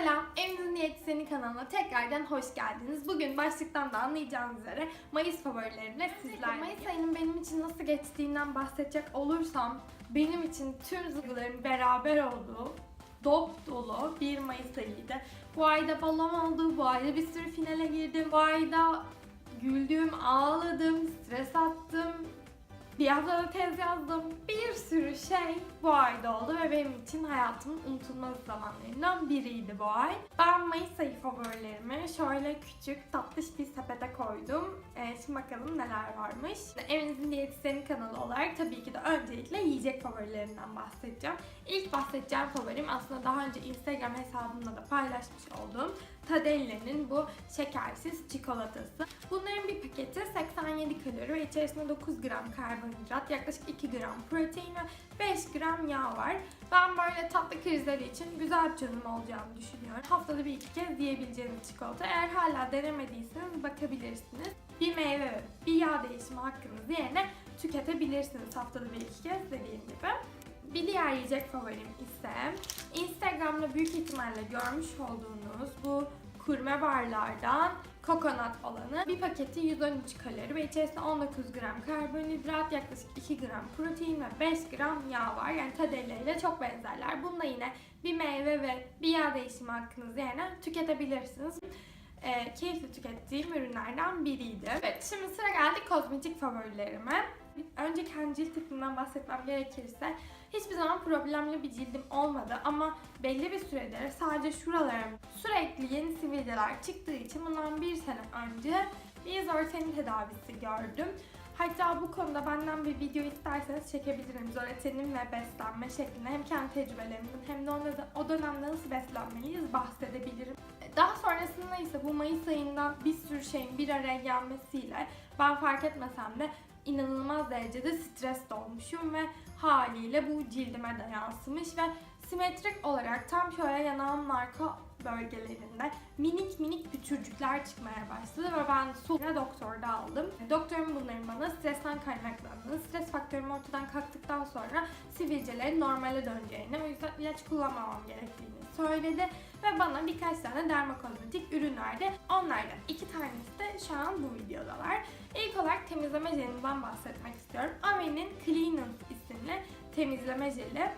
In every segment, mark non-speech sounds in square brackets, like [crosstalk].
Selam, Evinizin Diyetisyeni kanalına tekrardan hoş geldiniz. Bugün başlıktan da anlayacağınız üzere Mayıs favorilerimle sizlerle. Mayıs ayının benim için nasıl geçtiğinden bahsedecek olursam benim için tüm duyguların beraber olduğu dop dolu bir Mayıs ayıydı. Bu ayda balon oldu, bu ayda bir sürü finale girdim, bu ayda güldüm, ağladım, stres attım, bir haftada tez yazdım. Bir sürü şey bu ayda oldu ve benim için hayatımın unutulmaz zamanlarından biriydi bu ay. Ben Mayıs ayı favorilerimi şöyle küçük tatlış bir sepete koydum. Ee, şimdi bakalım neler varmış. Evinizin diyetisyeni kanalı olarak tabii ki de öncelikle yiyecek favorilerimden bahsedeceğim. İlk bahsedeceğim favorim aslında daha önce Instagram hesabımda da paylaşmış olduğum Tadelle'nin bu şekersiz çikolatası. Bunların bir paketi 87 kalori ve içerisinde 9 gram karbonhidrat, yaklaşık 2 gram protein ve 5 gram yağ var. Ben böyle tatlı krizleri için güzel bir çözüm olacağını düşünüyorum. Haftada bir iki kez yiyebileceğiniz çikolata. Eğer hala denemediyseniz bakabilirsiniz. Bir meyve ve bir yağ değişimi hakkınız yerine tüketebilirsiniz haftada bir iki kez dediğim gibi. Bir diğer yiyecek favorim ise Instagram'da büyük ihtimalle görmüş olduğunuz bu kurme barlardan kokonat olanı. Bir paketi 113 kalori ve içerisinde 19 gram karbonhidrat, yaklaşık 2 gram protein ve 5 gram yağ var. Yani Tadelle ile çok benzerler. Bunda yine bir meyve ve bir yağ değişimi hakkınız yerine tüketebilirsiniz. E, keyifli tükettiğim ürünlerden biriydi. Evet şimdi sıra geldi kozmetik favorilerime. Önce kendi cilt tipimden bahsetmem gerekirse hiçbir zaman problemli bir cildim olmadı ama belli bir süredir sadece şuralarım sürekli yeni sivilceler çıktığı için bundan bir sene önce bir zoretenin tedavisi gördüm. Hatta bu konuda benden bir video isterseniz çekebilirim. Zoretenin ve beslenme şeklinde hem kendi tecrübelerimden hem de o dönemde nasıl beslenmeliyiz bahsedebilirim. Daha sonrasında ise bu Mayıs ayından bir sürü şeyin bir araya gelmesiyle ben fark etmesem de inanılmaz derecede stres dolmuşum ve haliyle bu cildime de yansımış ve simetrik olarak tam şöyle yanağın arka bölgelerinde minik minik pütürcükler çıkmaya başladı ve ben sonra doktorda aldım. Doktorum bunların bana stresten kaynaklandığını, stres faktörüm ortadan kalktıktan sonra sivilcelerin normale döneceğini, o yüzden ilaç kullanmamam gerektiğini söyledi ve bana birkaç tane dermakozmetik ürün verdi. Onlardan iki tanesi de şu an bu videodalar. İlk olarak temizleme jelinden bahsetmek istiyorum. Ave'nin Cleanance isimli temizleme jeli.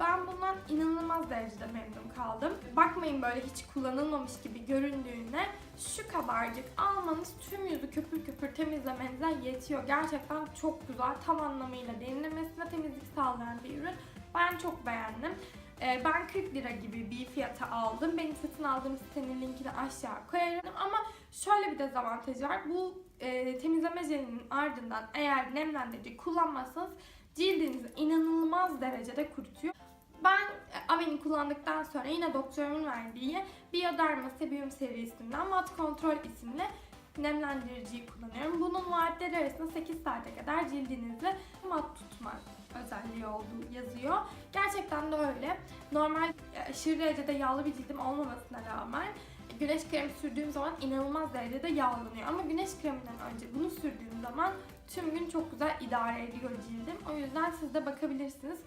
Ben bundan inanılmaz derecede memnun kaldım. Bakmayın böyle hiç kullanılmamış gibi göründüğüne şu kadarcık almanız tüm yüzü köpür köpür temizlemenize yetiyor. Gerçekten çok güzel. Tam anlamıyla derinlemesine temizlik sağlayan bir ürün. Ben çok beğendim. Ee, ben 40 lira gibi bir fiyata aldım. Benim satın aldığım sitenin linkini aşağı koyarım. Ama şöyle bir dezavantajı var. Bu e, temizleme jelinin ardından eğer nemlendirici kullanmazsanız cildinizi inanılmaz derecede kurutuyor. Ben Ave'ni kullandıktan sonra yine doktorumun verdiği Bioderma Sebium serisinden Mat Control isimli nemlendiriciyi kullanıyorum. Bunun vaatleri arasında 8 saate kadar cildinizi mat tutma özelliği olduğu yazıyor. Gerçekten de öyle. Normal aşırı derecede yağlı bir cildim olmamasına rağmen güneş kremi sürdüğüm zaman inanılmaz derecede yağlanıyor. Ama güneş kreminden önce bunu sürdüğüm zaman tüm gün çok güzel idare ediyor cildim. O yüzden siz de bakabilirsiniz.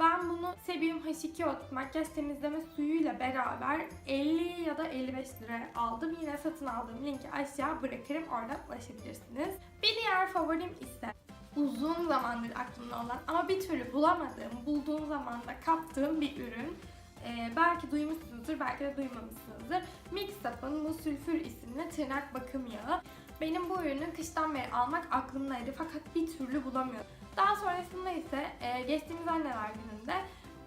Ben bunu Sebium H2O makyaj temizleme suyuyla beraber 50 ya da 55 liraya aldım. Yine satın aldığım linki aşağı bırakırım. Oradan ulaşabilirsiniz. Bir diğer favorim ise uzun zamandır aklımda olan ama bir türlü bulamadığım, bulduğum zaman da kaptığım bir ürün. Ee, belki duymuşsunuzdur, belki de duymamışsınızdır. Mixup'ın bu sülfür isimli tırnak bakım yağı. Benim bu ürünü kıştan beri almak aklımdaydı fakat bir türlü bulamıyordum. Daha sonrasında ise e, geçtiğimiz anneler gününde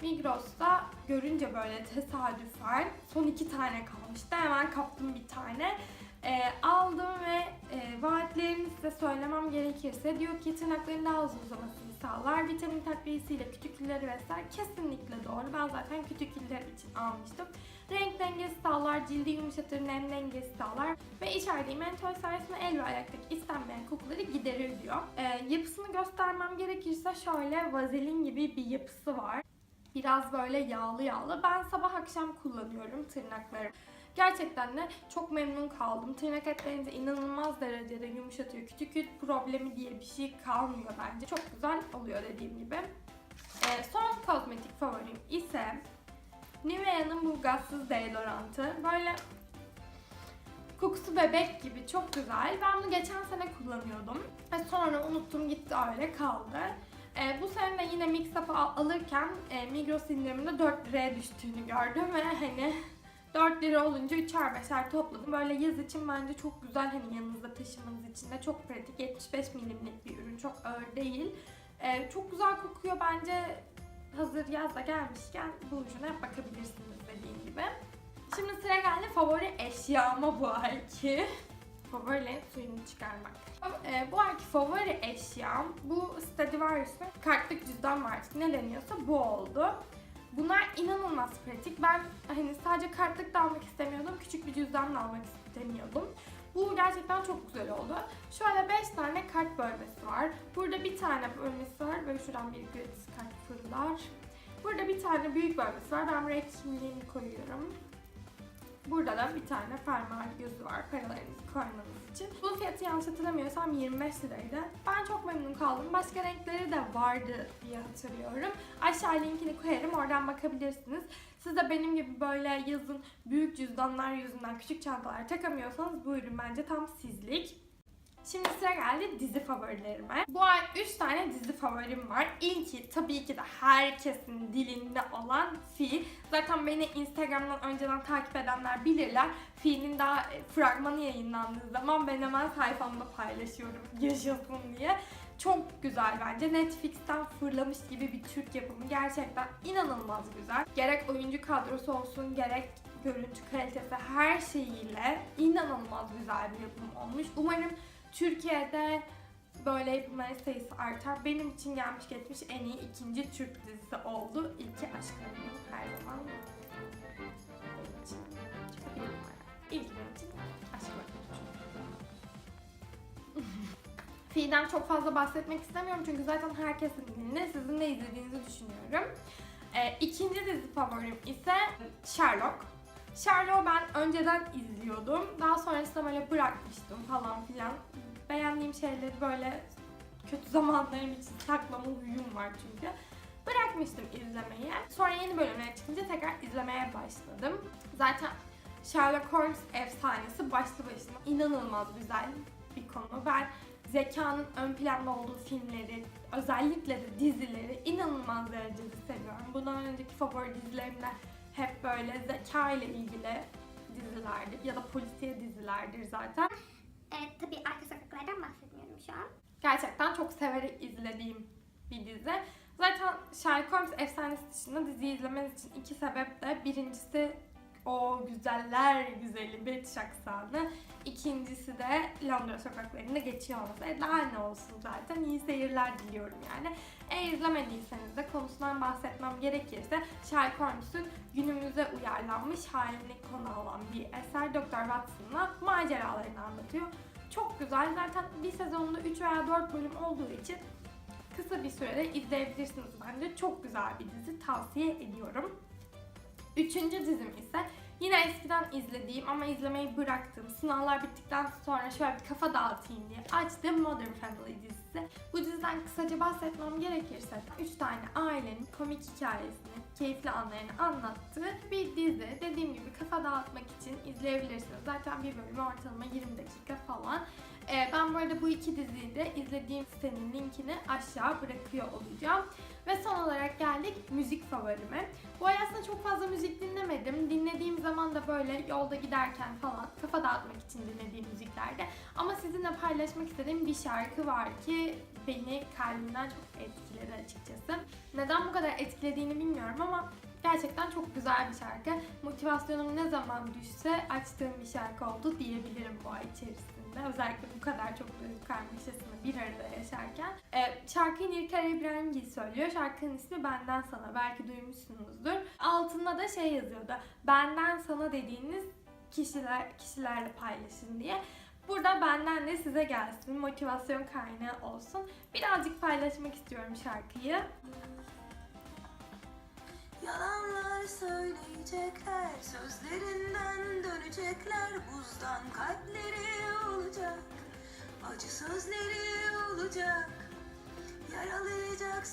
Migros'ta görünce böyle tesadüfen son iki tane kalmıştı. Hemen kaptım bir tane. E, aldım ve e, vaatlerini size söylemem gerekirse diyor ki tırnakların daha uzun uzamasını sağlar. Vitamin takviyesiyle kütükülleri vesaire kesinlikle doğru. Ben zaten kütüküller için almıştım. Renk dengesi sağlar, cildi yumuşatır, nem dengesi sağlar ve içerdiği mentol sayesinde el ve ayaktaki istenmeyen kokuları giderir diyor. E, yapısını göstermem gerekirse şöyle vazelin gibi bir yapısı var. Biraz böyle yağlı yağlı. Ben sabah akşam kullanıyorum tırnakları. Gerçekten de çok memnun kaldım. Tırnak etlerinizi inanılmaz derecede yumuşatıyor. Kütükül problemi diye bir şey kalmıyor bence. Çok güzel oluyor dediğim gibi. Ee, son kozmetik favorim ise Nivea'nın bu gazsız deodorantı. Böyle kokusu bebek gibi çok güzel. Ben bunu geçen sene kullanıyordum. Sonra unuttum gitti öyle kaldı. Ee, bu sene de yine Mix Up'ı al- alırken e, Migros indiriminde 4 liraya düştüğünü gördüm ve hani 4 lira olunca 3'er 5'er topladım. Böyle yaz için bence çok güzel hani yanınızda taşımanız için de çok pratik. 75 milimlik bir ürün çok ağır değil. Ee, çok güzel kokuyor bence. Hazır yazda gelmişken bu ürüne bakabilirsiniz dediğim gibi. Şimdi sıra geldi favori eşyama bu ayki. Favori suyunu çıkarmak. Ee, bu ayki favori eşyam bu Stradivarius'un kartlık cüzdan var artık ne deniyorsa bu oldu. Bunlar inanılmaz pratik. Ben hani sadece kartlık da almak istemiyordum. Küçük bir cüzdan da almak istemiyordum. Bu gerçekten çok güzel oldu. Şöyle 5 tane kart bölmesi var. Burada bir tane bölmesi var. Böyle şuradan bir gratis kart fırlar. Burada bir tane büyük bölmesi var. Ben buraya kimliğini koyuyorum. Burada da bir tane fermuar gözü var paralarınızı koymanız için. Bu fiyatı yanlış hatırlamıyorsam 25 liraydı. Ben çok memnun kaldım. Başka renkleri de vardı diye hatırlıyorum. Aşağı linkini koyarım oradan bakabilirsiniz. Siz de benim gibi böyle yazın büyük cüzdanlar yüzünden küçük çantalar takamıyorsanız bu ürün bence tam sizlik. Şimdi sıra geldi dizi favorilerime. Bu ay 3 tane dizi favorim var. İlki tabii ki de herkesin dilinde olan Fi. Zaten beni Instagram'dan önceden takip edenler bilirler. Fi'nin daha e, fragmanı yayınlandığı zaman ben hemen sayfamda paylaşıyorum [laughs] yaşasın diye. Çok güzel bence. Netflix'ten fırlamış gibi bir Türk yapımı. Gerçekten inanılmaz güzel. Gerek oyuncu kadrosu olsun, gerek görüntü kalitesi her şeyiyle inanılmaz güzel bir yapım olmuş. Umarım Türkiye'de böyle yapımların sayısı artar. Benim için gelmiş geçmiş en iyi ikinci Türk dizisi oldu. İlki aşklarım her zaman. Benim için çok. İlk benim için aşklarım. Fi'den çok fazla bahsetmek istemiyorum çünkü zaten herkesin dilinde sizin de izlediğinizi düşünüyorum. Ee, ikinci dizi favorim ise Sherlock. Sherlock'u ben önceden izliyordum. Daha sonrasında böyle bırakmıştım falan filan. Beğendiğim şeyleri böyle kötü [laughs] zamanlarım için saklama huyum var çünkü. Bırakmıştım izlemeyi. Sonra yeni bölümler çıkınca tekrar izlemeye başladım. Zaten Sherlock Holmes efsanesi başlı başına inanılmaz güzel bir konu. Ben zekanın ön planda olduğu filmleri, özellikle de dizileri inanılmaz derecede seviyorum. Bundan önceki favori dizilerimde hep böyle zeka ile ilgili dizilerdir ya da polisiye dizilerdir zaten. Evet tabii arka sokaklardan bahsetmiyorum şu an. Gerçekten çok severek izlediğim bir dizi. Zaten Sherlock Holmes efsanesi dışında diziyi izlemeniz için iki sebep de birincisi o güzeller güzeli British aksanı. İkincisi de Londra sokaklarında geçiyor olması. E daha ne olsun zaten. İyi seyirler diliyorum yani. Eğer izlemediyseniz de konusundan bahsetmem gerekirse Sherlock Holmes'un günümüze uyarlanmış halini konu alan bir eser Dr. Watson'la maceralarını anlatıyor. Çok güzel. Zaten bir sezonda 3 veya 4 bölüm olduğu için kısa bir sürede izleyebilirsiniz bence. Çok güzel bir dizi. Tavsiye ediyorum. Üçüncü dizim ise yine eskiden izlediğim ama izlemeyi bıraktığım sınavlar bittikten sonra şöyle bir kafa dağıtayım diye açtığım Modern Family dizisi. Bu diziden kısaca bahsetmem gerekirse 3 tane ailenin komik hikayesini, keyifli anlarını anlattığı bir dizi. Dediğim gibi kafa dağıtmak için izleyebilirsiniz. Zaten bir bölümü ortalama 20 dakika falan. Ee, ben bu arada bu iki diziyi de izlediğim sitenin linkini aşağı bırakıyor olacağım. Ve son olarak geldik müzik favorime. Bu ay aslında çok fazla müzik dinlemedim. Dinlediğim zaman da böyle yolda giderken falan kafa dağıtmak için dinlediğim müziklerde. Ama sizinle paylaşmak istediğim bir şarkı var ki beni kalbimden çok etkiledi açıkçası. Neden bu kadar etkilediğini bilmiyorum ama gerçekten çok güzel bir şarkı. Motivasyonum ne zaman düşse açtığım bir şarkı oldu diyebilirim bu ay içerisinde. Özellikle bu kadar çok duygu karmaşasını bir arada yaşarken. Ee, şarkıyı Nilkar İbrahimgil söylüyor. Şarkının ismi Benden Sana. Belki duymuşsunuzdur. Altında da şey yazıyordu. Benden sana dediğiniz kişiler kişilerle paylaşın diye. Burada benden de size gelsin, motivasyon kaynağı olsun. Birazcık paylaşmak istiyorum şarkıyı. Yalanlar söyleyecekler, sözlerinden dönecekler, buzdan kalpleri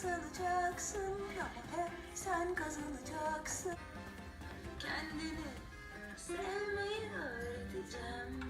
Ama hep sen kazanacaksın. kendini sevmeyi öğreteceğim.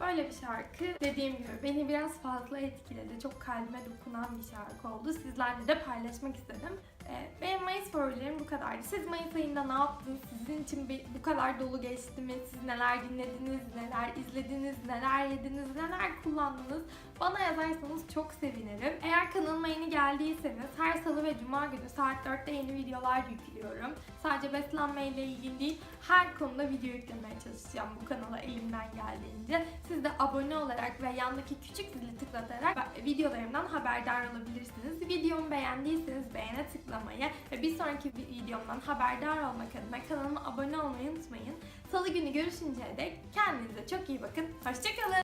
Böyle bir şarkı dediğim gibi beni biraz fazla etkiledi. Çok kalbime dokunan bir şarkı oldu. Sizlerle de paylaşmak istedim. Ee, Benim Mayıs favorilerim bu kadardı. Siz Mayıs ayında ne yaptınız? Sizin için bu kadar dolu geçti mi? Siz neler dinlediniz, neler izlediniz, neler yediniz, neler kullandınız? Bana yazarsanız çok sevinirim. Eğer kanalıma yeni geldiyseniz her salı ve cuma günü saat 4'te yeni videolar yüklüyorum. Sadece beslenmeyle ilgili değil, her konuda video yüklemeye çalışacağım bu kanala elimden geldiğince. Siz de abone olarak ve yandaki küçük zili tıklatarak videolarımdan haberdar olabilirsiniz. Videomu beğendiyseniz beğene tıklamayı ve bir sonraki videomdan haberdar olmak adına kanalıma abone olmayı unutmayın. Salı günü görüşünceye dek kendinize çok iyi bakın. Hoşçakalın.